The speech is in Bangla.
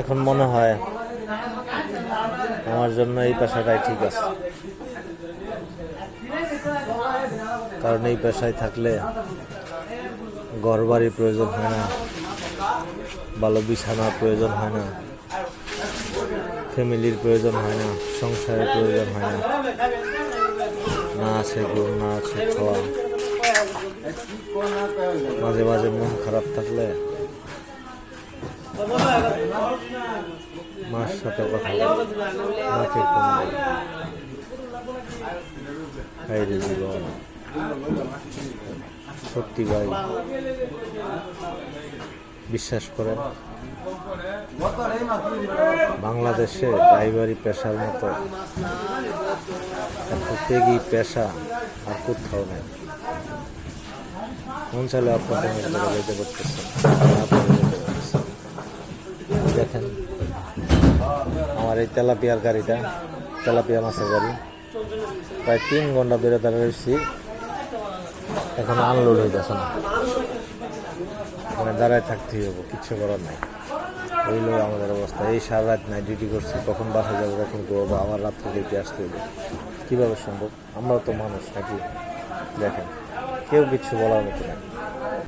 এখন মনে হয় আমার জন্য এই পেশাটাই ঠিক আছে। কারণ এই পেশায় থাকলে ঘর প্রয়োজন হয় না ভালো বিছানার প্রয়োজন হয় না, ফ্যামিলির প্রয়োজন হয় না, সংসারের প্রয়োজন হয় না। না আছে ঘুম, না আছে খাওয়া। মাঝে মাঝে মন খারাপ থাকলে মার সাথে কথা মাকে জীবন। সত্যি ভাই। বিশ্বাস করেন। বাংলাদেশে ড্রাইভারি পেশার মতো প্রত্যেকই পেশা আর কোথাও নেই। আপনারা যেতে পারতেছেন। আমার এই তেলাপিয়ার গাড়িটা, তেলাপিয়া মাছের গাড়ি। প্রায় তিন ঘণ্টা ধরে দাঁড়িয়ে রয়েছি। এখন আনলোড হয়ে যাচ্ছে না। মানে দাঁড়ায় থাকতেই হব কিচ্ছু করার নাই। ওইলো আমাদের অবস্থা। এই সারা রাত নাই ডিউটি করছি, কখন বাসায় যাব, কখন করব আবার রাত থেকে আসতে হবে কীভাবে সম্ভব? আমরাও তো মানুষ নাকি? দেখেন, কেউ কিচ্ছু বলার মতো নেই।